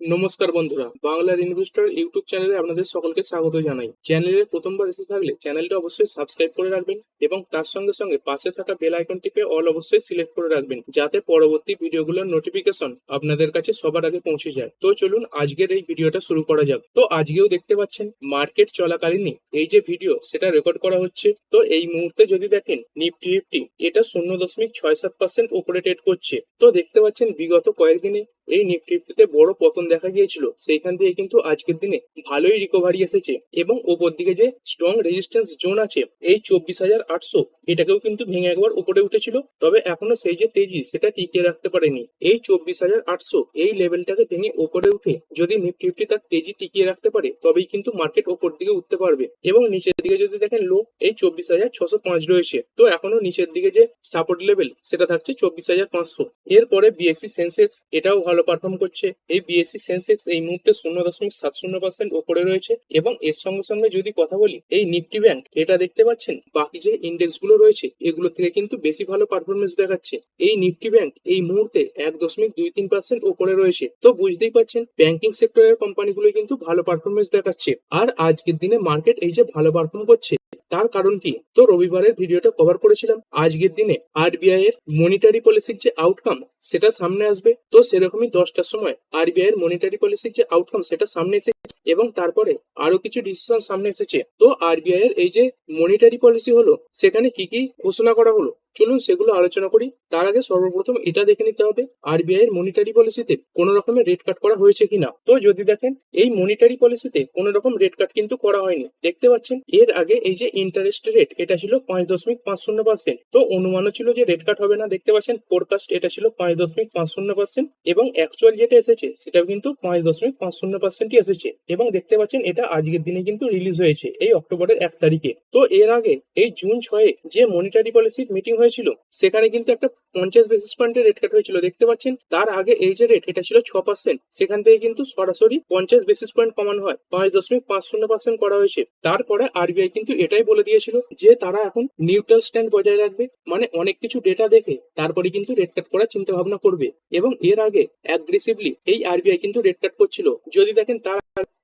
নমস্কার বন্ধুরা বাংলার ইনভেস্টর ইউটিউব চ্যানেলে আপনাদের সকলকে স্বাগত জানাই। চ্যানেলে প্রথমবার এসে থাকলে চ্যানেলটা অবশ্যই সাবস্ক্রাইব করে রাখবেন এবং তার সঙ্গে সঙ্গে পাশে থাকা বেল আইকন টিপে অল অবশ্যই সিলেক্ট করে রাখবেন, যাতে পরবর্তী ভিডিওগুলোর নোটিফিকেশন আপনাদের কাছে সবার আগে পৌঁছে যায়। তো চলুন আজকের এই ভিডিওটা শুরু করা যাক। তো আজকেও দেখতে পাচ্ছেন মার্কেট চলাকালীনই এই যে ভিডিও সেটা রেকর্ড করা হচ্ছে। তো এই মুহূর্তে যদি দেখেন নিফটি ফিফটি এটা শূন্য দশমিক ছয় সাত পার্সেন্ট উপরে ট্রেড করছে। তো দেখতে পাচ্ছেন, বিগত কয়েকদিনে এই নিফটি ফিফটিতে বড় পতন দেখা গিয়েছিল। সেইখান থেকে কিন্তু আজকের দিনে ভালোই রিকভারি এসেছে এবং ওপর দিকে যে স্ট্রং রেজিস্ট্যান্স জোন আছে, এই চব্বিশ হাজার আটশো, এটাকেও কিন্তু ভেঙে একবার উপরে উঠেছিল। তবে এখনও সেই যে তেজি, সেটা টিকিয়ে রাখতে পারেনি। এই চব্বিশ হাজার আটশো, এই লেভেলটাকে ভেঙে ওপরে উঠে যদি নিফটি ফিফটি তার তেজি টিকিয়ে রাখতে পারে, তবেই কিন্তু মার্কেট ওপর দিকে উঠতে পারবে। এবং নিচের দিকে যদি দেখেন লো এই চব্বিশ হাজার ছশো পাঁচ রয়েছে। তো এখনও নিচের দিকে যে সাপোর্ট লেভেল সেটা থাকছে চব্বিশ হাজার পাঁচশো। এরপরে বিএসসি সেন্সেক্স এটাও ভালো পারফর্ম করছে। এই বিএসসি সেন্সেক্স এই মুহূর্তে শূন্য দশমিক সাত শূন্য পার্সেন্ট ওপরে রয়েছে এবং এর সঙ্গে সঙ্গে যদি কথা বলি, এই নিফটি ব্যাংক এটা দেখতে পাচ্ছেন? বাকি যে ইন্ডেক্সগুলো রয়েছে, এগুলো থেকে কিন্তু বেশি ভালো পারফরমেন্স দেখাচ্ছে। এই নিফটি ব্যাংক এই মুহূর্তে এক দশমিক দুই তিন পার্সেন্ট ওপরে রয়েছে। তো বুঝতেই পারছেন ব্যাংকিং সেক্টরের কোম্পানিগুলো কিন্তু ভালো পারফরমেন্স দেখাচ্ছে। আর আজকের দিনে মার্কেট এই যে ভালো পারফর্ম করছে, তার কারণ কি? তো রবিবারের ভিডিওটা কভার করেছিলাম। আজকের দিনে আরবিআই এর মনিটারি পলিসির যে আউটকাম সেটা সামনে আসবে। তো সেরকমই দশটার সময় আরবিআই এর মনিটারি পলিসির যে আউটকাম সেটা সামনে এসেছে এবং তারপরে আরও কিছু ডিসিশন সামনে এসেছে। তো আরবিআই এর এই যে মনিটারি পলিসি হলো, সেখানে কি কি ঘোষণা করা হলো? চলুন সেগুলো আলোচনা করি। তার আগে সর্বপ্রথম এটা দেখে নিতে হবে আরবিআই এর মনিটারি পলিসিতে কোন রকমের রেট কাট করা হয়েছে কিনা। তো যদি দেখেন, এই মনিটারি পলিসিতে কোন রকম রেট কাট কিন্তু করা হয়নি। দেখতে পাচ্ছেন, এর আগে এই যে ইন্টারেস্ট রেট এটা ছিল পাঁচ দশমিক পাঁচ শূন্য পার্সেন্ট তো অনুমানও ছিল যে রেট কাট হবে না, দেখতে পাচ্ছেন ফোরকাস্ট এটা ছিল পাঁচ দশমিক পাঁচ শূন্য পার্সেন্ট এবং অ্যাকচুয়াল যেটা এসেছে, সেটাও কিন্তু পাঁচ দশমিক পাঁচ শূন্য পার্সেন্টই এসেছে। এবং দেখতে পাচ্ছেন, এটা আজকের দিনে কিন্তু রিলিজ হয়েছে, এই অক্টোবরের এক তারিখে। তো এর আগে, এই জুন ছয়ে যে মনিটারি পলিসির মিটিং হয়েছিল? সেখানে কিন্তু একটা পঞ্চাশ বেসিস পয়েন্টের রেট কাট হয়েছিল। দেখতে পাচ্ছেন, তার আগে এই যে রেট এটা ছিল ছ পার্সেন্ট সেখান থেকে কিন্তু সরাসরি পঞ্চাশ বেসিস পয়েন্ট কমানো হয়। পাঁচ দশমিক পাঁচ শূন্য পার্সেন্ট করা হয়েছে। তারপরে আরবিআই কিন্তু এটাই বলে দিয়েছিল যে তারা এখন নিউট্রাল স্ট্যান্ড বজায় রাখবে। মানে অনেক কিছু ডেটা দেখে তারপরে কিন্তু রেট কাট করার চিন্তা ভাবনা করবে। এবং এর আগে অ্যাগ্রেসিভলি এই আরবিআই কিন্তু রেট কাট করছিল। যদি দেখেন তার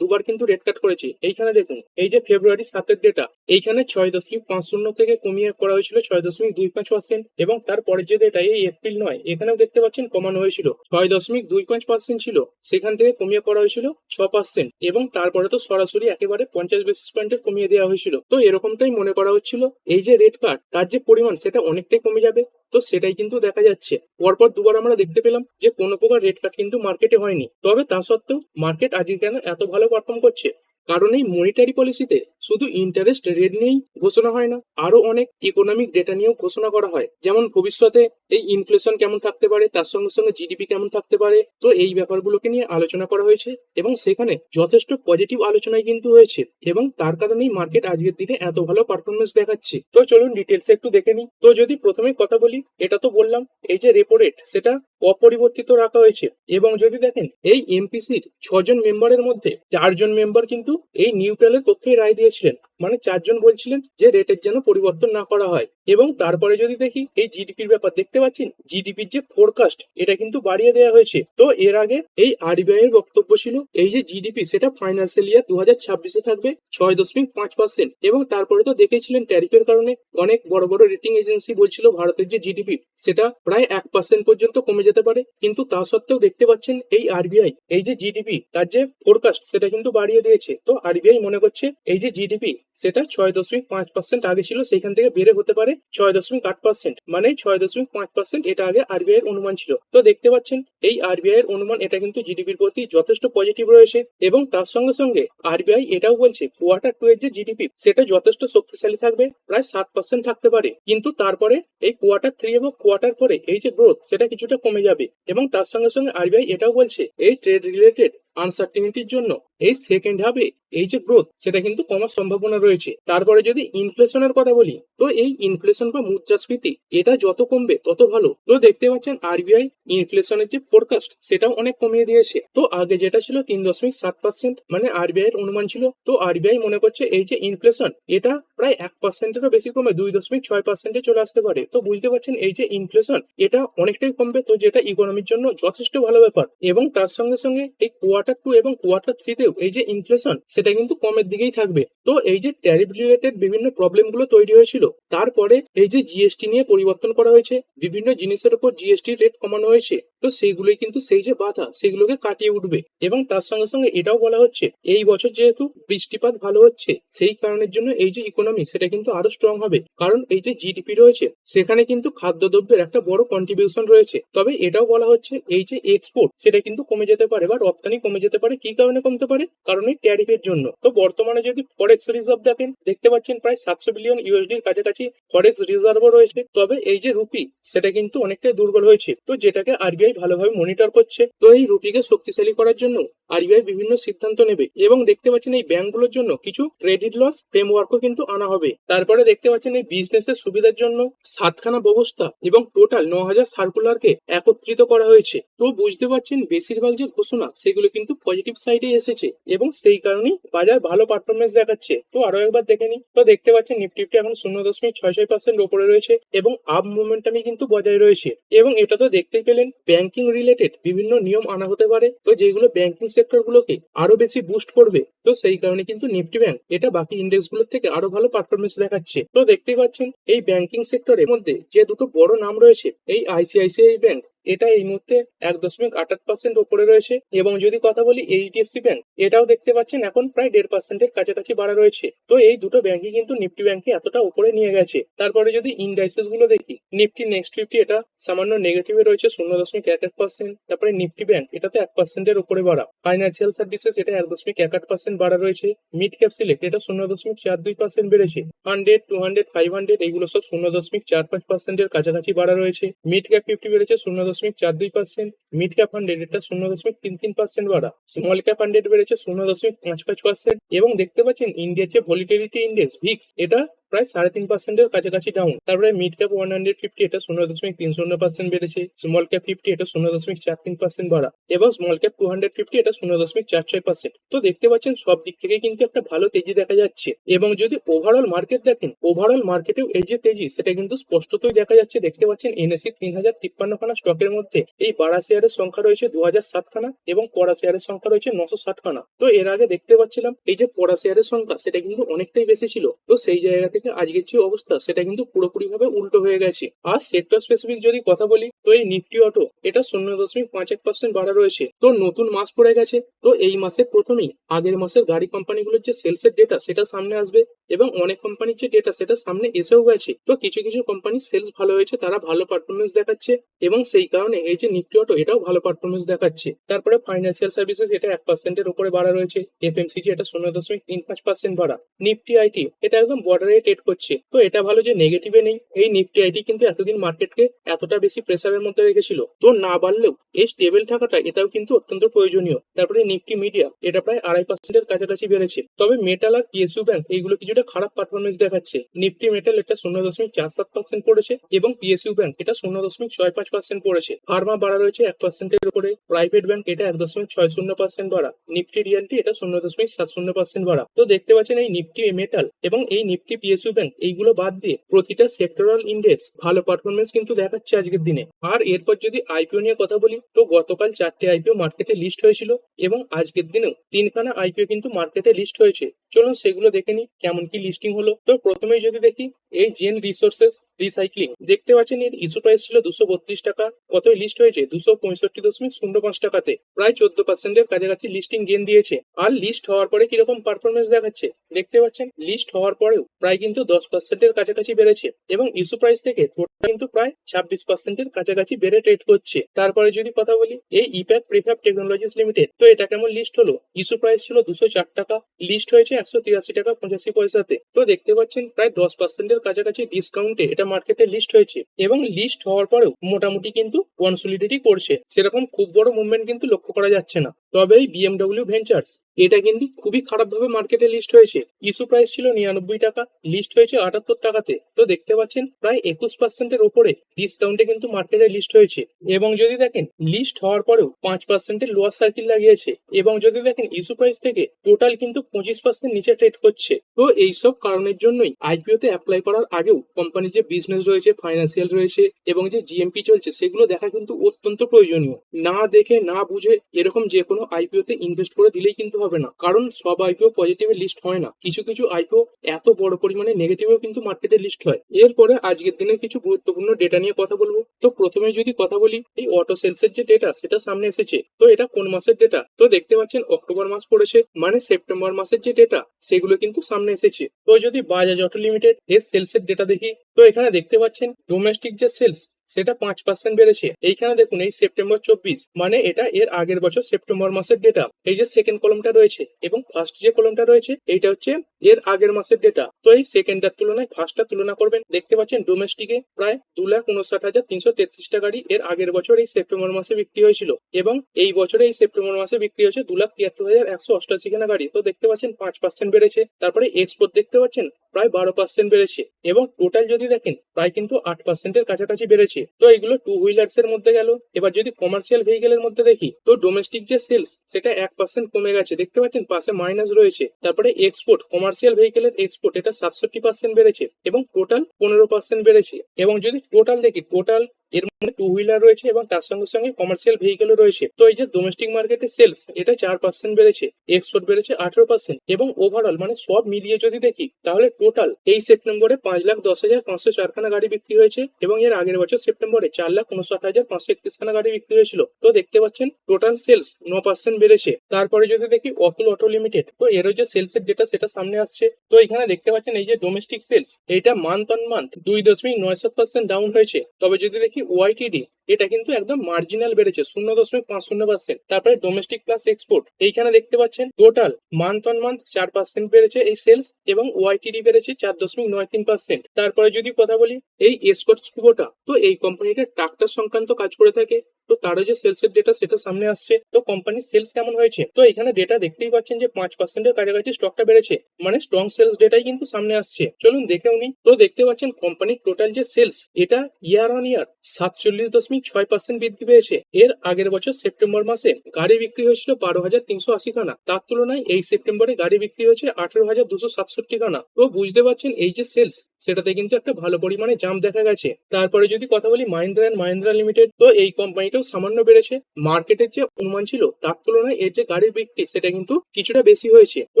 দুবার কিন্তু রেট কাট করেছে। এইখানে দেখুন, এই যে ফেব্রুয়ারি সাতের ডেটা এইখানে ছয় দশমিক পাঁচ শূন্য থেকে কমিয়ে করা হয়েছিল ছয় দশমিক দুই পাঁচ পার্সেন্ট এবং তারপরের যে ডেটা এই এপ্রিল নয়, এখানেও দেখতে পাচ্ছেন কমানো হয়েছিল। ছয় দশমিক দুই পাঁচ পার্সেন্ট ছিল, সেখান থেকে কমিয়ে করা হয়েছিল ছ পার্সেন্ট এবং তারপরে তো সরাসরি একেবারে পঞ্চাশ বেসিস পয়েন্টের কমিয়ে দেওয়া হয়েছিল। তো এরকমটাই মনে করা হচ্ছিল। এই যে রেট কাট তার যে পরিমাণ, সেটা অনেকটাই কমে যাবে। তো সেটাই কিন্তু দেখা যাচ্ছে। পরপর দুবার আমরা দেখতে পেলাম যে কোনো প্রকার রেট কাট কিন্তু মার্কেটে হয়নি। তবে তা সত্ত্বেও মার্কেট আজকে কেন এত ভালো পারফর্ম করছে? কারণ এই মনিটারি পলিসিতে শুধু ইন্টারেস্ট রেট নিয়েই ঘোষণা হয় না, আরও অনেক ইকোনমিক ডেটা নিয়েও ঘোষণা করা হয়। যেমন ভবিষ্যতে এই ইনফ্লেশন কেমন থাকতে পারে, তার সঙ্গে সঙ্গে জিডিপি কেমন থাকতে পারে, তো এই ব্যাপারগুলোকে নিয়ে আলোচনা করা হয়েছে এবং সেখানে যথেষ্ট পজিটিভ আলোচনাই কিন্তু হয়েছে এবং তার কারণেই মার্কেট আজকের দিনে এত ভালো পারফরমেন্স দেখাচ্ছে। তো চলুন ডিটেলসে একটু দেখে নিই। তো যদি প্রথমে কথা বলি, এটা তো বললাম, এই যে রেপো রেট সেটা অপরিবর্তিত রাখা হয়েছে। এবং যদি দেখেন, এই এমপিসির ছজন মেম্বারের মধ্যে চারজন মেম্বার কিন্তু এই নিউট্রালের পক্ষে রায় দিয়েছিলেন। মানে চারজন বলছিলেন যে রেটের যেন পরিবর্তন না করা হয়। এবং তারপরে যদি দেখি এই জিডিপির ব্যাপার, দেখতে পাচ্ছেন? জিডিপির যে ফোরকাস্ট এটা কিন্তু বাড়িয়ে দেওয়া হয়েছে। তো এর আগে এই আরবিআই এর বক্তব্য ছিল, এই যে জিডিপি সেটা ফাইন্যান্সিয়াল ইয়ার দু হাজার ছাব্বিশে থাকবে ছয় দশমিক পাঁচ পার্সেন্ট এবং তারপরে তো দেখেছিলেন ট্যারিফের কারণে অনেক বড় বড় রেটিং এজেন্সি বলছিল ভারতের যে জিডিপি সেটা প্রায় এক পার্সেন্ট পর্যন্ত কমে যেতে পারে। কিন্তু তা সত্ত্বেও দেখতে পাচ্ছেন এই আরবিআই এই যে জিডিপি তার যে ফোরকাস্ট সেটা কিন্তু বাড়িয়ে দিয়েছে। তো আরবিআই মনে করছে, এই যে জিডিপি সেটা ছয় দশমিক পাঁচ পার্সেন্ট আগে ছিল সেখান থেকে বেড়ে হতে পারে ছয় দশমিক আট পার্সেন্ট মানে ছয় দশমিক পাঁচ পার্সেন্ট এটা আগে আরবিআই এর অনুমান ছিল। তো দেখতে পাচ্ছেন, এই আরবিআই এর অনুমান, এটা কিন্তু জিডিপির প্রতি যথেষ্ট পজিটিভ রয়েছে এবং তার সঙ্গে সঙ্গে আরবিআই এটাও বলছে কোয়ার্টার টু এর যে জিডিপি সেটা যথেষ্ট শক্তিশালী থাকবে, প্রায় সাত পার্সেন্ট থাকতে পারে। কিন্তু তারপরে এই কোয়ার্টার থ্রি এবং কোয়ার্টার পরে এই যে গ্রোথ সেটা কিছুটা কমে যাবে এবং তার সঙ্গে সঙ্গে আরবিআই এটাও বলছে, এই ট্রেড রিলেটেড আনসার্টিনিটির জন্য এই সেকেন্ড হাফে এই যে গ্রোথ সেটা কিন্তু কমার সম্ভাবনা রয়েছে। তারপরে যদি ইনফ্লেশনের কথা বলি, তো এই ইনফ্লেশন বা মুদ্রাস্ফীতি, এটা যত কমবে তত ভালো। তো দেখতে পাচ্ছেন আরবিআই ইনফ্লেশনের যে ফোরকাস্ট সেটাও অনেক কমিয়ে দিয়েছে। তো আগে যেটা ছিল তিন দশমিক সাত পার্সেন্ট মানে আরবিআই এর অনুমান ছিল, তো আরবিআই মনে করছে এই যে ইনফ্লেশন এটা প্রায় এক পার্সেন্টেরও বেশি কমে দুই দশমিক ছয় পার্সেন্টে চলে আসতে পারে। তো বুঝতে পারছেন, এই যে ইনফ্লেশন এটা অনেকটাই কমবে। তো যেটা ইকোনমির জন্য যথেষ্ট ভালো ব্যাপার। এবং তার সঙ্গে সঙ্গে এই কোয়ার্টার টু এবং কোয়ার্টার থ্রিতেও এই যে ইনফ্লেশন সেটা কিন্তু কমের দিকেই থাকবে। তো এই যে ট্যারিফ রিলেটেড বিভিন্ন প্রবলেমগুলো তৈরি হয়েছিল, তারপরে এই যে জিএসটি নিয়ে পরিবর্তন করা হয়েছে, বিভিন্ন জিনিসের উপর জিএসটি রেট কমানো হয়েছে, তো সেইগুলোই কিন্তু সেই যে বাধা, সেগুলোকে কাটিয়ে উঠবে। এবং তার সঙ্গে সঙ্গে এটাও বলা হচ্ছে, এই বছর যেহেতু বৃষ্টিপাত ভালো হচ্ছে, সেই কারণের জন্য এই যে ইকোনমি সেটা কিন্তু আরও স্ট্রং হবে। কারণ এই যে জিডিপি রয়েছে, সেখানে কিন্তু খাদ্যদ্রব্যের একটা বড় কন্ট্রিবিউশন রয়েছে। তবে এটাও বলা হচ্ছে, এই যে এক্সপোর্ট সেটা কিন্তু কমে যেতে পারে বা রপ্তানি কমে যেতে পারে। কি কারণে কমতে পারে? কারণ এই ট্যারিফের জন্য। তো বর্তমানে যদি ফরেক্স রিজার্ভ দেখেন, দেখতে পাচ্ছেন প্রায় সাতশো বিলিয়ন ইউএসডির কাছাকাছি ফরেক্স রিজার্ভও রয়েছে। তবে এই যে রুপি সেটা কিন্তু অনেকটাই দুর্বল হয়েছে। তো যেটাকে আরবিআই ভালোভাবে মনিটর করছে। তো এই রুপিকে শক্তিশালী করার জন্য আরবিআই বিভিন্ন সিদ্ধান্ত নেবে। এবং দেখতে পাচ্ছেন এই ব্যাংকগুলোর জন্য কিছু ক্রেডিট লস ফ্রেমওয়ার্কও কিন্তু আনা হবে। তারপরে দেখতে পাচ্ছেন এই বিজনেসের সুবিধার জন্য সাতখানা ব্যবস্থা এবং টোটাল ন হাজার সার্কুলারকে একত্রিত করা হয়েছে। তো বুঝতে পারছেন বেশিরভাগ যে ঘোষণা, সেগুলো কিন্তু পজিটিভ সাইডে এসেছে এবং সেই কারণেই বাজার ভালো পারফরমেন্স দেখাচ্ছে। তো আরও একবার দেখে নিই। তো দেখতে পাচ্ছেন নিফটি ফিফটি এখন শূন্য দশমিক ছয় ছয় পার্সেন্ট ওপরে রয়েছে এবং আপ মোমেন্টামই কিন্তু বজায় রয়েছে। এবং এটা তো দেখতেই পেলেন ব্যাংকিং রিলেটেড বিভিন্ন নিয়ম আনা হতে পারে। তো যেগুলো ব্যাংকিং সেক্টর গুলোকে আরও বেশি বুস্ট করবে, তো সেই কারণে কিন্তু নিফটি ব্যাংক এটা বাকি ইন্ডেক্সগুলোর থেকে আরও ভালো পারফরমেন্স দেখাচ্ছে। তো দেখতেই পাচ্ছেন, এই ব্যাংকিং সেক্টরের মধ্যে যে দুটো বড় নাম রয়েছে, এই আইসিআইসিআই ব্যাংক এটা এই মুহূর্তে এক দশমিক আটাত পার্সেন্ট ওপরে রয়েছে এবং যদি কথা বলি এইচডিএফসি ব্যাংক এটাও দেখতে পাচ্ছেন এখন প্রায় দেড় পার্সেন্টের কাছাকাছি বাড়া রয়েছে। তো এই দুটো ব্যাংকই কিন্তু নিফটি ব্যাংকে এতটা উপরে নিয়ে গেছে। তারপরে যদি ইন্ডাইসেসগুলো দেখি নিফটি নেক্সট ফিফটি এটা সামান্য নেগেটিভে রয়েছে, শূন্য দশমিক এক এক পার্সেন্ট তারপরে নিফটি ব্যাংক এটাতে এক পার্সেন্টের উপরে বাড়া। ফাইন্যান্সিয়াল সার্ভিসেস এটা এক দশমিক এক আট পার্সেন্ট বাড়া রয়েছে। মিড ক্যাপ সিলেক্ট এটা শূন্য দশমিক চার দুই পার্সেন্ট বেড়েছে। Hundred two hundred five hundred এইগুলো সব শূন্য দশমিক চার পাঁচ পার্সেন্টের কাছাকাছি বাড়া রয়েছে। মিড ক্যাপ ফিফটি বেড়েছে, শূন্য দশমিক চার দুই পার্সেন্ট মিড ক্যাপ ফান্ডের এটা শূন্য দশমিক তিন তিন পার্সেন্ট বাড়া। স্মল ক্যাপ ফান্ডের বেড়েছে শূন্য দশমিক পাঁচ পাঁচ পার্সেন্ট এবং দেখতে পাচ্ছেন ইন্ডিয়ার যে ভলিটিলিটি ইন্ডেক্স ভিক্স এটা প্রায় সাড়ে তিন পার্সেন্টের কাছাকাছি ডাউন তারপরে mid cap one hundred fifty এটা শূন্য দশমিক তিন শূন্য পার্সেন্ট বেড়েছে। স্মল ক্যাপ ফিফটি এটা শূন্য দশমিক চার তিন পার্সেন্ট বাড়া। এবং small cap two hundred fifty এটা শূন্য দশমিক চার ছয় পার্সেন্ট। তো দেখতে পাচ্ছেন সব দিক থেকে কিন্তু একটা ভালো তেজি দেখা যাচ্ছে। এবং যদি ওভারঅল মার্কেট দেখেন ওভারঅল মার্কেটেও এই যে তেজি, সেটা কিন্তু স্পষ্টতই দেখা যাচ্ছে। দেখতে পাচ্ছেন এনএসি তিন হাজার তিপ্পান্ন খানা স্টকের মধ্যে। এই বাড়া শেয়ারের সংখ্যা রয়েছে দু হাজার সাত খানা এবং পড়া শেয়ারের সংখ্যা রয়েছে নশো ষাট খানা। তো এর আগে দেখতে পাচ্ছিলাম, এই যে পড়া শেয়ারের সংখ্যা, সেটা কিন্তু অনেকটাই বেশি ছিল। তো সেই জায়গা থেকে আজকের যে অবস্থা, সেটা কিন্তু পুরোপুরি ভাবে উল্টো হয়ে গেছে। আর সেক্টর স্পেসিফিক যদি কথা বলি, তো এই নিফটি অটো এটা শূন্য দশমিক পাঁচ এক পার্সেন্ট বাড়া রয়েছে। তো নতুন মাস পড়ে গেছে, তো এই মাসের প্রথমেই, আগের মাসের গাড়ি কোম্পানিগুলোর যে সেলসের ডেটা সেটা সামনে আসবে এবং অনেক কোম্পানির যে ডেটা সেটা সামনে এসেও গেছে। তো কিছু কিছু কোম্পানির সেলস ভালো হয়েছে, তারা ভালো পারফরমেন্স দেখাচ্ছে এবং সেই কারণে এই যে নিফটি অটো এটাও ভালো পারফরমেন্স দেখাচ্ছে। তারপরে ফাইন্যান্সিয়াল সার্ভিসেস এটা এক পার্সেন্টের উপরে বাড়া রয়েছে। এফএমসিজি এটা শূন্য দশমিক তিন পাঁচ পার্সেন্ট বাড়া। নিফটি আইটি এটা একদম বর্ডারে ট্রেড করছে। তো এটা ভালো যে নেগেটিভে নেই, এই নিফটি আইটি কিন্তু এতদিন মার্কেটকে এতটা বেশি প্রেসারের মধ্যে রেখেছিল। তো না বাড়লেও এই স্টেবল থাকাটা এটাও কিন্তু অত্যন্ত প্রয়োজনীয়। তারপরে নিফটি মিডিয়া এটা প্রায় আড়াই পার্সেন্টের কাছাকাছি বেড়েছে। তবে মেটাল আর পিএসইউ ব্যাংক এইগুলো কিছুটা খারাপ পারফরমেন্স দেখাচ্ছে। নিফটি মেটাল এটা শূন্য দশমিক চার সাত পার্সেন্ট পড়েছে এবং পিএসইউ ব্যাংক এটা শূন্য দশমিক ছয় পাঁচ পার্সেন্ট পড়েছে। ফার্মা বাড়া রয়েছে এক পার্সেন্টের উপরে। প্রাইভেট ব্যাংক এটা এক দশমিক ছয় শূন্য পার্সেন্ট বাড়া। নিফটি রিয়ালটি এটা শূন্য দশমিক সাত শূন্য পার্সেন্ট বাড়া। তো দেখতে পাচ্ছেন এই নিফটি মেটাল এবং এই নিফটি পিএসইউ ব্যাংক এইগুলো বাদ দিয়ে প্রতিটা সেক্টরাল ইন্ডেক্স ভালো পারফরমেন্স কিন্তু দেখাচ্ছে আজকের দিনে। আর এরপর যদি আইপিও নিয়ে কথা বলি, তো গতকাল চারটে আইপিও মার্কেটে লিস্ট হয়েছিল এবং আজকের দিনেও তিনখানা আইপিও কিন্তু মার্কেটে লিস্ট হয়েছে। চলুন সেগুলো দেখে নিই, কেমন কি লিস্টিং হলো। তো প্রথমেই যদি দেখি, এই জেন রিসোর্সেস রিসাইক্লিং দেখতে পাচ্ছেন এর ইস্যু প্রাইস ছিল দুশো বত্রিশ টাকা। কত লিস্ট হয়েছে? দুশো পঁয়ষট্টি দশমিক শূন্য পাঁচ টাকাতে। প্রায় চোদ্দ পার্সেন্টের কাছাকাছি লিস্টিং গেন দিয়েছে। আর লিস্ট হওয়ার পরে কীরকম পারফরমেন্স দেখাচ্ছে? দেখতে পাচ্ছেন লিস্ট হওয়ার পরেও প্রায় কিন্তু দশ পার্সেন্টের কাছাকাছি বেড়েছে এবং ইস্যু প্রাইস থেকে কিন্তু প্রায় ছাব্বিশ পার্সেন্টের কাছাকাছি বেড়ে ট্রেড করছে। তারপরে যদি কথা বলি, এই ইপ্যাক প্রিফ্যাব টেকনোলজিস লিমিটেড তো এটা কেমন লিস্ট হলো? ইস্যু প্রাইস ছিল দুশো চার টাকা লিস্ট হয়েছে একশো তিরাশি টাকা পঁচাশি পয়সাতে। তো দেখতে পাচ্ছেন, প্রায় দশ পার্সেন্টের কাছাকাছি ডিসকাউন্টে এটা মার্কেটে লিস্ট হয়েছে এবং লিস্ট হওয়ার পরেও মোটামুটি কিন্তু কনসোলিডেটই করছে। সেরকম খুব বড় মুভমেন্ট কিন্তু লক্ষ্য করা যাচ্ছে না। তবে এই বিএমডব্লিউ ভেঞ্চার্স এটা কিন্তু খুবই খারাপ ভাবে মার্কেটে লিস্ট হয়েছে। ইস্যু প্রাইস ছিল নিরানব্বই টাকা লিস্ট হয়েছে আটাত্তর টাকাতে। তো দেখতে পাচ্ছেন, প্রায় একুশ পার্সেন্টের উপরে ডিসকাউন্টে কিন্তু মার্কেটে লিস্ট হয়েছে। এবং যদি দেখেন লিস্ট হওয়ার পরেও পাঁচ পার্সেন্টের লোয়ার সার্কিল লাগিয়েছে। এবং যদি দেখেন ইস্যু প্রাইস থেকে টোটাল কিন্তু পঁচিশ পার্সেন্ট নিচে ট্রেড করছে। তো এইসব কারণের জন্যই আইপিও তে অ্যাপ্লাই করার আগেও কোম্পানির যে বিজনেস রয়েছে ফাইন্যান্সিয়াল রয়েছে, এবং যে জিএমপি চলছে, সেগুলো দেখা কিন্তু অত্যন্ত প্রয়োজনীয়। না দেখে, না বুঝে এরকম যে কোনো আইপিও তে ইনভেস্ট করে দিলেই কিন্তু হবে না। কারণ সব আইপিও পজিটিভে লিস্ট হয় না। কিছু কিছু আইপিও এত বড় পরিমাণে নেগেটিভেও কিন্তু মার্কেটে লিস্ট হয়। এরপরে আজকের দিনের কিছু গুরুত্বপূর্ণ ডেটা নিয়ে কথা বলব। তো প্রথমে যদি কথা বলি, এই অটো সেলসের যে ডেটা সেটা সামনে এসেছে। তো এটা কোন মাসের ডেটা তো দেখতে পাচ্ছেন অক্টোবর মাস পড়েছে মানে সেপ্টেম্বর মাসের যে ডেটা সেগুলো কিন্তু সামনে এসেছে। তো যদি বাজাজ অটো লিমিটেড এর সেলসের ডেটা দেখি, তো এখানে দেখতে পাচ্ছেন ডোমেস্টিক যে সেলস সেটা পাঁচ পার্সেন্ট বেড়েছে। এইখানে দেখুন, এই সেপ্টেম্বর চব্বিশ মানে এটা এর আগের বছর সেপ্টেম্বর মাসের ডেটা এই যে সেকেন্ড কলমটা রয়েছে এবং ফার্স্ট যে কলমটা রয়েছে, এইটা হচ্ছে এর আগের মাসের ডেটা তো এই সেকেন্ডটার তুলনায় ফার্স্টটা তুলনা করবেন, দেখতে পাচ্ছেন ডোমেস্টিকে প্রায় দু লাখ উনষাট হাজার তিনশো তেত্রিশটা গাড়ি এর আগের বছর এই সেপ্টেম্বর মাসে বিক্রি হয়েছিল এবং এই বছরে এই সেপ্টেম্বর মাসে বিক্রি হয়েছে দু লাখ তিয়াত্তর হাজার একশো অষ্টাশি খানা গাড়ি। তো দেখতে পাচ্ছেন পাঁচ পার্সেন্ট বেড়েছে, তারপরে এক্সপোর্ট দেখতে পাচ্ছেন প্রায় বারো পার্সেন্ট বেড়েছে এবং টোটাল যদি দেখেন প্রায় কিন্তু আট পার্সেন্টের কাছাকাছি বেড়েছে। তো এগুলো টু হুইলার্স এর মধ্যে গেল। এবার যদি কমার্শিয়াল ভেহিকেলের মধ্যে দেখি, তো ডোমেস্টিক যে সেলস সেটা এক পার্সেন্ট কমে গেছে। দেখতে পাচ্ছেন, পাশে মাইনাস রয়েছে। তারপরে এক্সপোর্ট কমার্শিয়াল ভেহিকেলের এক্সপোর্ট এটা সাতষট্টি পার্সেন্ট বেড়েছে এবং টোটাল পনেরো পার্সেন্ট বেড়েছে। এবং যদি টোটাল দেখি টোটাল এর মধ্যে টু হুইলার রয়েছে এবং তার সঙ্গে সঙ্গে কমার্শিয়াল ভেহিকেলও রয়েছে। তো এই যে ডোমেস্টিক মার্কেটে সেলস এটা চার পার্সেন্ট বেড়েছে এক্সপোর্ট বেড়েছে আঠারো পার্সেন্ট এবং ওভারঅল মানে সব মিলিয়ে যদি দেখি, তাহলে টোটাল এই সেপ্টেম্বরে পাঁচ লাখ দশ হাজার পাঁচশো চারখানা গাড়ি বিক্রি হয়েছে এবং এর আগের বছর সেপ্টেম্বরে চার লাখ উনষাট হাজার পাঁচশো একত্রিশখানা গাড়ি বিক্রি হয়েছিল। তো দেখতে পাচ্ছেন টোটাল সেলস ন পার্সেন্ট বেড়েছে। তারপরে যদি দেখি, অতুল অটো লিমিটেড তো এরও যে সেলস এর ডেটা সেটা সামনে আসছে। তো এখানে দেখতে পাচ্ছেন, এই যে ডোমেস্টিক সেলস এটা মান্থ অন মান্থ দুই দশমিক নয় সাত পার্সেন্ট ডাউন হয়েছে। তবে যদি দেখি ওয়াইটিডি এটা কিন্তু একদম মার্জিনাল বেড়েছে, শূন্য দশমিক পাঁচ শূন্য পার্সেন্ট তারপরে ডোমেস্টিক প্লাস এক্সপোর্ট এইখানে দেখতে পাচ্ছেন টোটাল মান্থ অন মান্থ চার পার্সেন্ট বেড়েছে এই সেলস এবং ওয়াইটিডি বেড়েছে চার দশমিক নয় তিন পার্সেন্ট তারপরে যদি কথা বলি, এই এসকট স্কুবোটা তো এই কোম্পানিটা ট্রাক্টর সংক্রান্ত কাজ করে থাকে। তো তারও যে সেলস এর ডেটা সেটা সামনে আসছে। তো কোম্পানির সেলস কেমন হয়েছে? তো এখানে ডেটা দেখতেই পাচ্ছেন যে পাঁচ পার্সেন্টের কাছাকাছি স্টকটা বেড়েছে। মানে স্ট্রং সেলস ডেটাই কিন্তু সামনে আসছে। চলুন দেখে উনি। তো দেখতে পাচ্ছেন কোম্পানির টোটাল যে সেলস এটা ইয়ার অন ইয়ার সাতচল্লিশ দশমিক ছয় পার্সেন্ট বৃদ্ধি পেয়েছে। এর আগের বছর সেপ্টেম্বর মাসে গাড়ি বিক্রি হয়েছিল বারো হাজার তিনশো আশি খানা। তার তুলনায় এই সেপ্টেম্বরে গাড়ি বিক্রি হয়েছে আঠারো হাজার দুশো সাতষট্টি খানা। তো বুঝতে পারছেন এই যে সেলস, সেটাতে কিন্তু একটা ভালো পরিমাণে জাম দেখা গেছে। তারপরে যদি কথা বলি মাহিন্দ্রা অ্যান্ড মাহিন্দ্রা লিমিটেড, তো এই কোম্পানিটাও সামান্য বেড়েছে। মার্কেটের যে অনুমান ছিল, তার তুলনায় এর যে গাড়ির বিক্রি, সেটা কিন্তু কিছুটা বেশি হয়েছে। তো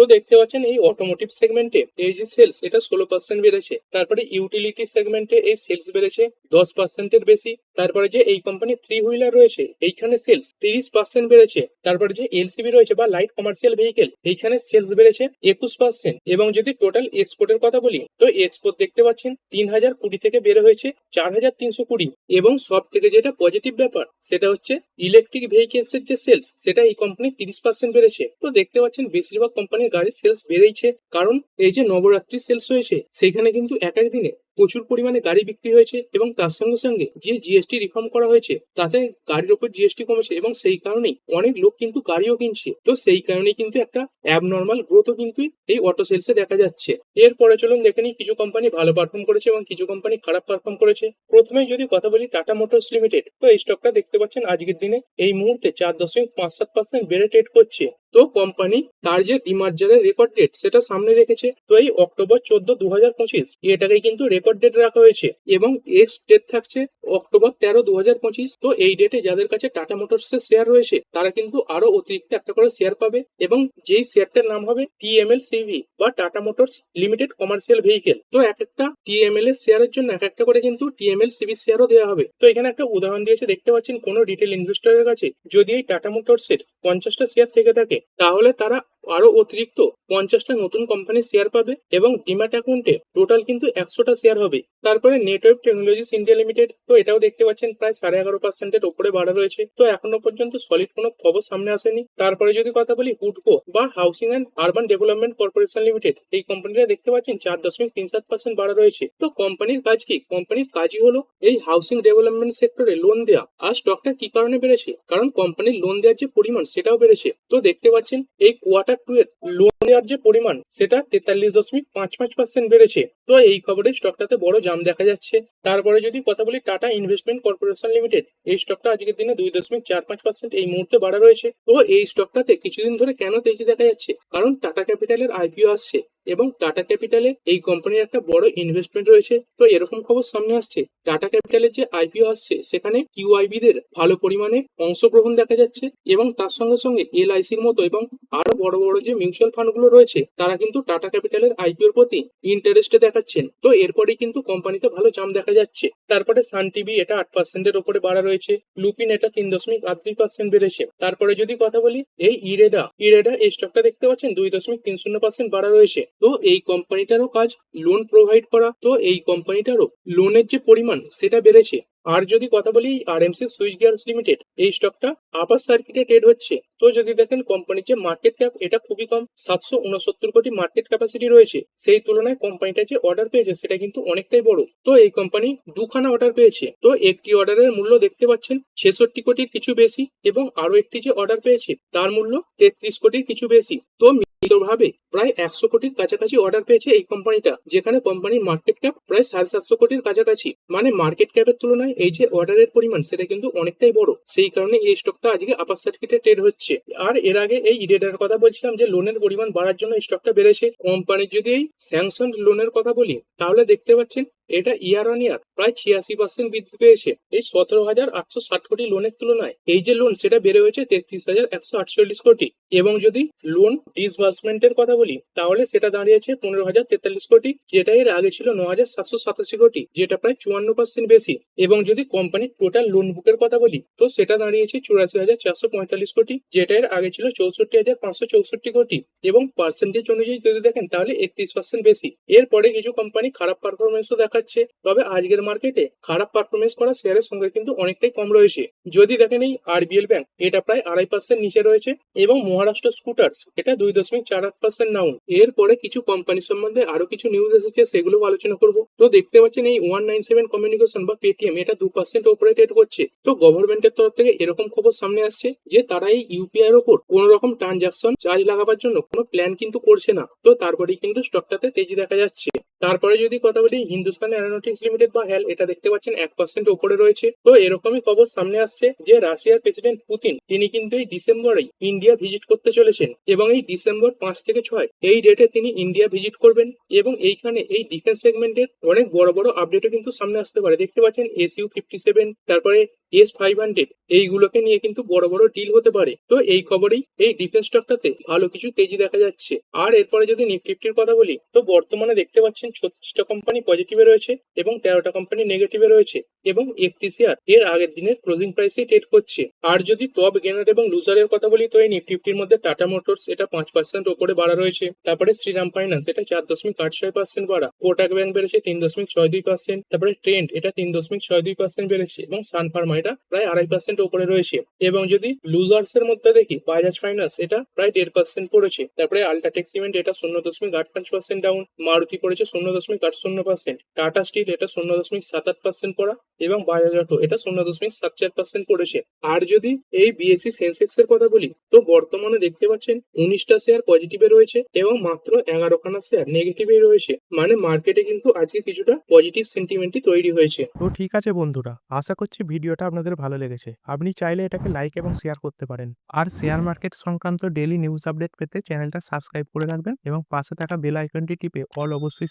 দেখতে পাচ্ছেন এই অটোমোটিভ সেগমেন্টে এই যে সেলস, এটা ষোলো পার্সেন্ট বেড়েছে। তারপরে ইউটিলিটি সেগমেন্টে এই সেলস বেড়েছে, দশ পার্সেন্টের বেশি। তারপরে যে এই কোম্পানির থ্রি হুইলার রয়েছে, এইখানে সেলস তিরিশ পার্সেন্ট বেড়েছে। তারপরে যে এলসিবি রয়েছে বা লাইট কমার্শিয়াল ভেহিকেল এইখানে সেলস বেড়েছে একুশ পার্সেন্ট এবং যদি টোটাল এক্সপোর্টের কথা বলি, তো এক্সপোর্ট দেখতে পাচ্ছেন তিন হাজার কুড়ি থেকে বেড়ে হয়েছে চার হাজার তিনশো কুড়ি। এবং সব থেকে যেটা পজিটিভ ব্যাপার, সেটা হচ্ছে ইলেকট্রিক ভেহিকেলস এর যে সেলস সেটা এই কোম্পানি তিরিশ পার্সেন্ট বেড়েছে। তো দেখতে পাচ্ছেন বেশিরভাগ কোম্পানির গাড়ির সেলস বেড়েইছে। কারণ এই যে নবরাত্রি সেলস হয়েছে সেখানে কিন্তু এক এক দিনে প্রচুর পরিমাণে গাড়ি বিক্রি হয়েছে এবং তার সঙ্গে সঙ্গে যে জিএসটি রিফর্ম করা হয়েছে, তাতে গাড়ির উপর জিএসটি কমেছে এবং সেই কারণেই অনেক লোক কিন্তু গাড়িও কিনছে। তো সেই কারণেই কিন্তু একটা অ্যাবনর্মাল গ্রোথও কিন্তু এই অটো সেলসে দেখা যাচ্ছে। এরপরে চলুন দেখে নিই কিছু কোম্পানি ভালো পারফর্ম করেছে এবং কিছু কোম্পানি খারাপ পারফর্ম করেছে। প্রথমে যদি কথা বলি টাটা মোটরস লিমিটেড তো এই স্টকটা দেখতে পাচ্ছেন আজকের দিনে এই মুহূর্তে চার দশমিক পাঁচ সাত পার্সেন্ট বেড়ে ট্রেড করছে। তো কোম্পানি তার যে ডিমার্জারের রেকর্ড ডেট সেটা সামনে রেখেছে। তো এই অক্টোবর চোদ্দ দু হাজার পঁচিশ এটাকে কিন্তু রেকর্ড ডেট রাখা হয়েছে এবং এক্স ডেট থাকছে অক্টোবর তেরো দু হাজার পঁচিশ। তো এই ডেটে যাদের কাছে টাটা মোটরস এর শেয়ার রয়েছে, তারা কিন্তু আরও অতিরিক্ত একটা করে শেয়ার পাবে এবং যেই শেয়ারটার নাম হবে টিএমএল সিভি বা Tata motors limited commercial vehicle তো এক একটা টিএমএল এর শেয়ারের জন্য এক একটা করে কিন্তু টিএমএল সিভি শেয়ারও দেওয়া হবে। তো এখানে একটা উদাহরণ দিয়েছে, দেখতে পাচ্ছেন, কোনো রিটেল ইনভেস্টরের কাছে যদি এই টাটা মোটরস এর পঞ্চাশটা শেয়ার থেকে থাকে তাহলে তারা আরও অতিরিক্ত পঞ্চাশটা নতুন কোম্পানির শেয়ার পাবে এবং ডিম্যাট অ্যাকাউন্টে টোটাল কিন্তু একশোটা শেয়ার হবে। তারপরে নেটওয়ার্ক টেকনোলজিস ইন্ডিয়া লিমিটেড তো এটাও দেখতে পাচ্ছেন, প্রায় সাড়ে এগারো পার্সেন্টের ওপরে বাড়া রয়েছে। তো এখনও পর্যন্ত সলিড কোনো খবর সামনে আসেনি। তারপরে যদি কথা বলি হুডকো বা housing and urban development corporation limited এই কোম্পানিটা দেখতে পাচ্ছেন চার দশমিক তিন সাত পার্সেন্ট বাড়া রয়েছে। তো কোম্পানির কাজ কি? কোম্পানির কাজই হলো এই হাউসিং ডেভেলপমেন্ট সেক্টরে লোন দেওয়া আর স্টকটা কি কারণে বেড়েছে? কারণ কোম্পানির লোন দেওয়ার যে পরিমাণ, সেটাও বেড়েছে। তো দেখতে পাচ্ছেন, এই কোয়ার্টার সেক্টর টু এর লোন নেওয়ার যে পরিমাণ, সেটা তেতাল্লিশ দশমিক পাঁচ পাঁচ পার্সেন্ট বেড়েছে। তো এই খবরে স্টকটাতে বড় জাম দেখা যাচ্ছে। তারপরে যদি কথা বলি টাটা ইনভেস্টমেন্ট কর্পোরেশন লিমিটেড এই স্টকটা আজকের দিনে দুই দশমিক চার পাঁচ পার্সেন্ট এই মুহূর্তে বাড়া রয়েছে। তো এই স্টকটাতে কিছুদিন ধরে কেন তেজি দেখা যাচ্ছে? কারণ টাটা ক্যাপিটালের আইপিও আসছে। এবং টাটা ক্যাপিটালে এই কোম্পানির একটা বড় ইনভেস্টমেন্ট রয়েছে। তো এরকম খবর সামনে আসছে। টাটা ক্যাপিটালের যে আইপিও আসছে, সেখানে কিউআইবি দের ভালো পরিমাণে অংশগ্রহণ দেখা যাচ্ছে এবং তার সঙ্গে সঙ্গে এলআইসির মতো এবং আরও বড় বড় যে মিউচুয়াল ফান্ডগুলো রয়েছে, তারা কিন্তু টাটা ক্যাপিটালের আইপিওর প্রতি ইন্টারেস্টে দেখাচ্ছেন। তো এরপরেই কিন্তু কোম্পানিতে ভালো জাম দেখা যাচ্ছে। তারপরে সান টিভি এটা আট পার্সেন্টের ওপরে বাড়া রয়েছে। লুপিন এটা তিন দশমিক আট দুই পার্সেন্ট বেড়েছে। তারপরে যদি কথা বলি, এই ইরেডা ইরেডা এই স্টকটা দেখতে পাচ্ছেন, দুই দশমিক তিন শূন্য পার্সেন্ট বাড়া রয়েছে। তো এই কোম্পানিটারও কাজ লোন প্রোভাইড করা, তো এই কোম্পানিটারও লোনের যে পরিমাণ, সেটা বেড়েছে। আর যদি কথা বলি আরএমসি সুইচ গিয়ার্স লিমিটেড এই স্টকটা আপার সার্কিটে ট্রেড হচ্ছে। তো যদি দেখেন কোম্পানির যে মার্কেট ক্যাপ এটা খুবই কম, সাতশো উনসত্তর কোটি মার্কেট ক্যাপাসিটি রয়েছে। সেই তুলনায় কোম্পানিটা যে অর্ডার পেয়েছে, সেটা কিন্তু অনেকটাই বড়। তো এই কোম্পানি দুখানা অর্ডার পেয়েছে। তো একটি অর্ডারের মূল্য দেখতে পাচ্ছেন ছেষট্টি কোটির কিছু বেশি এবং আরও একটি যে অর্ডার পেয়েছে, তার মূল্য তেত্রিশ কোটির কিছু বেশি। তো ভাবে প্রায় একশো কোটির কাছাকাছি অর্ডার পেয়েছে এই কোম্পানিটা যেখানে কোম্পানির মার্কেট ক্যাপ প্রায় সাড়ে সাতশো কোটির কাছাকাছি। মানে মার্কেট ক্যাপের তুলনায় এই যে অর্ডারের পরিমাণ, সেটা কিন্তু অনেকটাই বড়। সেই কারণে এই স্টকটা আজকে আপার সার্কিটে ট্রেড হচ্ছে। আর এর আগে এই ইডেটার কথা বলছিলাম যে লোনের পরিমাণ বাড়ার জন্য স্টকটা বেড়েছে। কোম্পানির যদি এই স্যাংশন লোনের কথা বলি, তাহলে দেখতে পাচ্ছেন এটা ইয়ার অন ইয়ার, প্রায় ছিয়াশি পার্সেন্ট বৃদ্ধি পেয়েছে। এই সতেরো হাজার আটশো ষাট কোটি লোনের তুলনায় এই যে লোন সেটা বেড়ে হয়েছে তেত্রিশ হাজার একশো আটচল্লিশ কোটি। এবং যদি লোন ডিসবার্সমেন্টের কথা বলি, তাহলে সেটা দাঁড়িয়েছে পনেরো হাজার তেতাল্লিশ কোটি, যেটা এর আগে ছিল ন হাজার সাতশো সাতাশি কোটি, যেটা প্রায় চুয়ান্ন পার্সেন্ট বেশি। এবং যদি কোম্পানির টোটাল লোন বুকের কথা বলি, তো সেটা দাঁড়িয়েছে চুরাশি হাজার চারশো পঁয়তাল্লিশ কোটি, যেটা এর আগে ছিল চৌষট্টি হাজার পাঁচশো চৌষট্টি কোটি। এবং পার্সেন্টেজ অনুযায়ী যদি দেখেন, তাহলে একত্রিশ পার্সেন্ট বেশি। এরপরে কিছু কোম্পানি খারাপ পারফরমেন্সও দেখাচ্ছে তবে আজকের মার্কেটে খারাপ পারফরমেন্স করা শেয়ারের সংখ্যা কিন্তু অনেকটাই কম রয়েছে। যদি দেখেন এই আরবিএল ব্যাংক এটা প্রায় আড়াই পার্সেন্ট নিচে রয়েছে এবং মহারাষ্ট্র স্কুটার্স এটা দুই দশমিক চার আট পার্সেন্ট ডাউন এরপরে কিছু কোম্পানি সম্বন্ধে আরও কিছু নিউজ এসেছে সেগুলো আলোচনা করব। তো দেখতে পাচ্ছেন এই ওয়ান নাইন সেভেন কমিউনিকেশন বা পেটিএম এটা দু পার্সেন্ট ওপরে ট্রেড করছে। তো গভর্নমেন্টের তরফ থেকে এরকম খবর সামনে আসছে যে, তারা এই ইউপিআই এর ওপর কোন রকম ট্রানজাকশন চার্জ লাগাবার জন্য কোনো প্ল্যান কিন্তু করছে না। তো তারপরেই কিন্তু স্টকটাতে তেজি দেখা যাচ্ছে। তারপরে যদি কথা বলি, হিন্দুস্তান অ্যারোনটিক্স লিমিটেড বা হেল এটা দেখতে পাচ্ছেন, এক পার্সেন্ট ওপরে রয়েছে। তো এরকমই খবর সামনে আসছে যে রাশিয়ার প্রেসিডেন্ট পুতিন, তিনি কিন্তু এই ডিসেম্বরেই ইন্ডিয়া ভিজিট করতে চলেছেন এবং এই ডিসেম্বর পাঁচ থেকে ছয়, এই ডেটে তিনি ইন্ডিয়া ভিজিট করবেন এবং এইখানে এই ডিফেন্স সেগমেন্টের অনেক বড় বড় আপডেটও কিন্তু সামনে আসতে পারে। দেখতে পাচ্ছেন এসইউ ফিফটি সেভেন, তারপরে এস ফাইভ হান্ড্রেড, এইগুলোকে নিয়ে কিন্তু বড় বড় ডিল হতে পারে। তো এই খবরেই এই ডিফেন্স স্টকটাতে ভালো কিছু তেজি দেখা যাচ্ছে। আর এরপরে যদি নিফটির কথা বলি, তো বর্তমানে দেখতে পাচ্ছেন ছত্রিশটা কোম্পানি পজিটিভে রয়েছে এবং তেরোটা কোম্পানি নেগেটিভে রয়েছে এবং একটি শেয়ার এর আগের দিনের ক্লোজিং প্রাইসে ট্রেড করছে। আর যদি টপ গেনার এবং লুজারের কথা বলি, তো এই নিফটির মধ্যে টাটা মোটরস এটা পাঁচ পার্সেন্ট ওপরে বাড়া রয়েছে। তারপরে শ্রীরাম ফাইন্যান্স এটা চার দশমিক আট ছয় পার্সেন্ট বাড়া। কোটাক ব্যাংক বেড়েছে তিন দশমিক ছয় দুই পার্সেন্ট তারপরে ট্রেন্ড এটা তিন দশমিক ছয় দুই পার্সেন্ট বেড়েছে এবং সান ফার্মা এটা প্রায় আড়াই পার্সেন্ট ওপরে রয়েছে। এবং যদি লুজার্স এর মধ্যে দেখি বাজাজ ফাইন্যান্স এটা প্রায় দেড় পার্সেন্ট পড়েছে। তারপরে আল্ট্রাটেক সিমেন্ট এটা শূন্য দশমিক আট পাঁচ পার্সেন্ট ডাউন মারুতি পড়েছে শূন্য দশমিক আট শূন্য পার্সেন্ট টাটা স্টিল এটা শূন্য দশমিক সাত আট পার্সেন্ট পড়া এবং বাজাজ অটো এটা শূন্য দশমিক সাত চার পার্সেন্ট পড়েছে। আর যদি এই বিএসসি সেন্সেক্স এর কথা বলি, তো বর্তমানে দেখতে পাচ্ছেন উনিশটা শেয়ার পজিটিভে রয়েছে এবং মাত্র এগারোখানা শেয়ার নেগেটিভে রয়েছে। মানে মার্কেটে কিন্তু আজকে কিছুটা পজিটিভ সেন্টিমেন্টই তৈরি হয়েছে। তো ঠিক আছে বন্ধুরা, আশা করছি ভিডিওটা আপনাদের ভালো লেগেছে। আপনি চাইলে এটাকে লাইক এবং শেয়ার করতে পারেন। আর শেয়ার মার্কেট সংক্রান্ত ডেলি নিউজ আপডেট পেতে চ্যানেলটা সাবস্ক্রাইব করে রাখবেন এবং পাশে থাকা বেল আইকনটি টিপে অল অবশ্যই